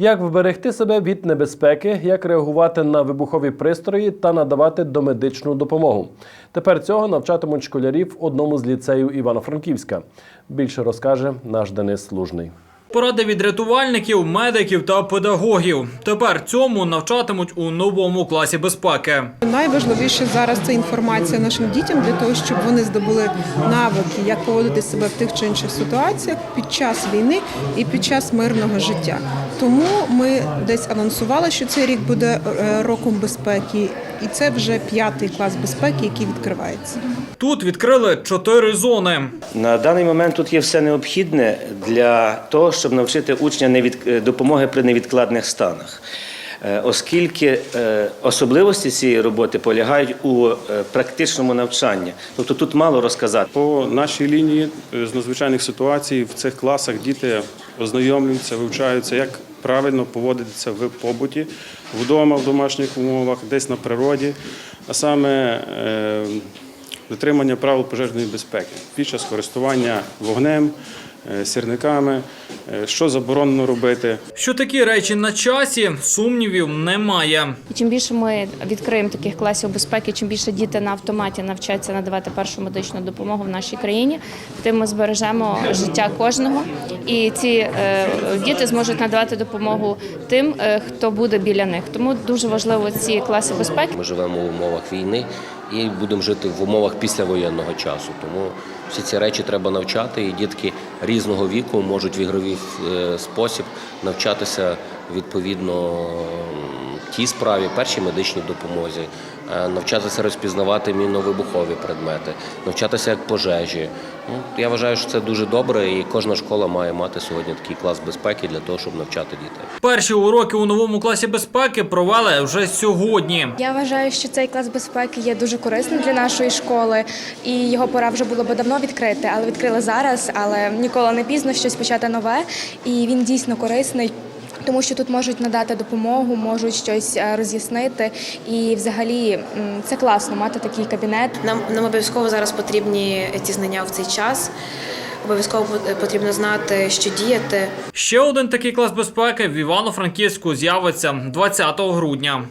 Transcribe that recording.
Як вберегти себе від небезпеки, як реагувати на вибухові пристрої та надавати домедичну допомогу. Тепер цього навчатимуть школярів в одному з ліцеїв Івано-Франківська. Більше розкаже наш Денис Лужний. Поради від рятувальників, медиків та педагогів. Тепер цьому навчатимуть у новому класі безпеки. Найважливіше зараз це інформація нашим дітям для того, щоб вони здобули навики, як поводити себе в тих чи інших ситуаціях під час війни і під час мирного життя. Тому ми десь анонсували, що цей рік буде е, роком безпеки, і це вже п'ятий клас безпеки, який відкривається. Тут відкрили чотири зони. На даний момент тут є все необхідне для того, щоб навчити учня невід... е, допомоги при невідкладних станах. Е, Оскільки е, особливості цієї роботи полягають у практичному навчанні, тобто тут мало розказати. По нашій лінії з надзвичайних ситуацій в цих класах діти ознайомлюються, вивчаються, як правильно поводитися в побуті, вдома, в домашніх умовах, десь на природі, а саме е, дотримання правил пожежної безпеки під час користування вогнем, е, сірниками, що заборонено робити. Що такі речі на часі, сумнівів немає. І чим більше ми відкриємо таких класів безпеки, чим більше діти на автоматі навчаться надавати першу медичну допомогу в нашій країні, тим ми збережемо життя кожного. І ці е, діти зможуть надавати допомогу тим, е, хто буде біля них. Тому дуже важливо ці класи безпеки. Ми живемо в умовах війни і будемо жити в умовах післявоєнного часу. Тому всі ці речі треба навчати, і дітки різного віку можуть в ігровий е, спосіб навчатися відповідно тій справі, першій медичній допомозі, е, навчатися розпізнавати мінно-вибухові предмети, навчатися як пожежі. Ну, я вважаю, що це дуже добре, і кожна школа має мати сьогодні такий клас безпеки для того, щоб навчати дітей. Перші уроки у новому класі безпеки провели вже сьогодні. Я вважаю, що цей клас безпеки є дуже корисним для нашої школи, і його пора вже було би давно відкрити, але відкрили зараз. Але ніколи не пізно щось почати нове, і він дійсно корисний. Тому що тут можуть надати допомогу, можуть щось е, роз'яснити, і взагалі це класно мати такий кабінет. Нам, нам обов'язково зараз потрібні ці знання в цей час. Обов'язково потрібно знати, що діяти. Ще один такий клас безпеки в Івано-Франківську з'явиться 20 грудня.